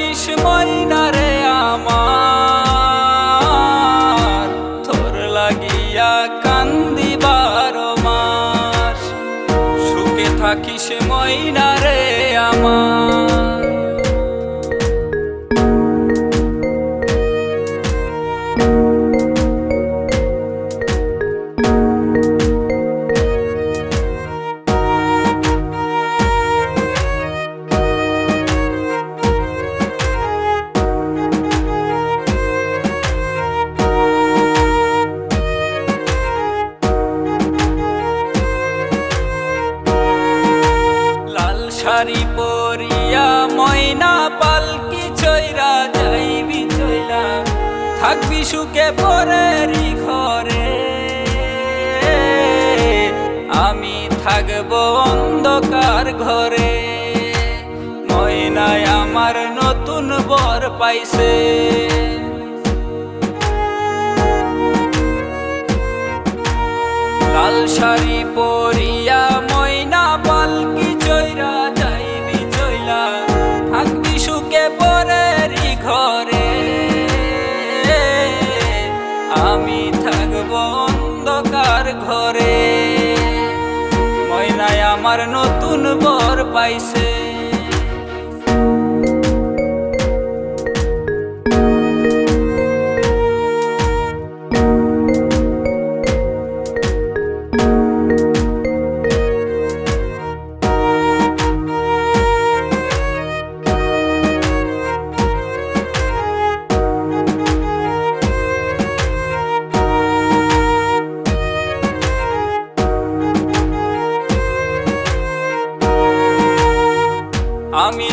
থাকিস ময়না রে আমার। তোর লাগিয়া কান্দি বারো মাস। সুখে থাকিস ময়না রে আমার। শাড়ি পরিয়া ময়না পালকি চৈরা যাইবি চইলা থাকবি সুখে পরেরই ঘরে। আমি থাকব অন্ধকার ঘরে। ময়নায় আমার নতুন বর পাইছে। লাল শাড়ি পরিয়া পরেরই ঘরে। আমি থাকব অন্ধকার ঘরে। ময়নায় আমার নতুন বর পাইছে।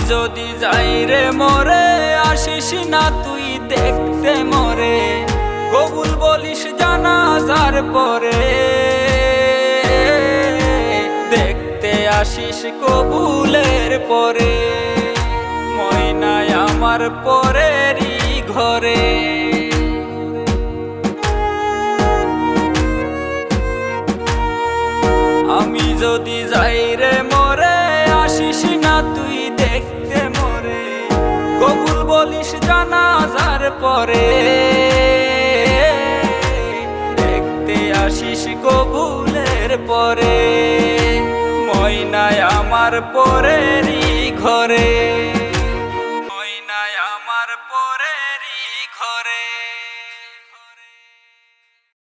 যদি যাই রে মরে, আসিস না তুই দেখতে মরে। কবুল বলিস জানাজার পরে। দেখতে আসিস কবুলের পরে। ময়নায় আমার পরেরই ঘরে। আমি যদি যাই রে মরে পরে দেখতে আসিস কবুলের পরে ময়নায় আমার পরেরই ঘরে।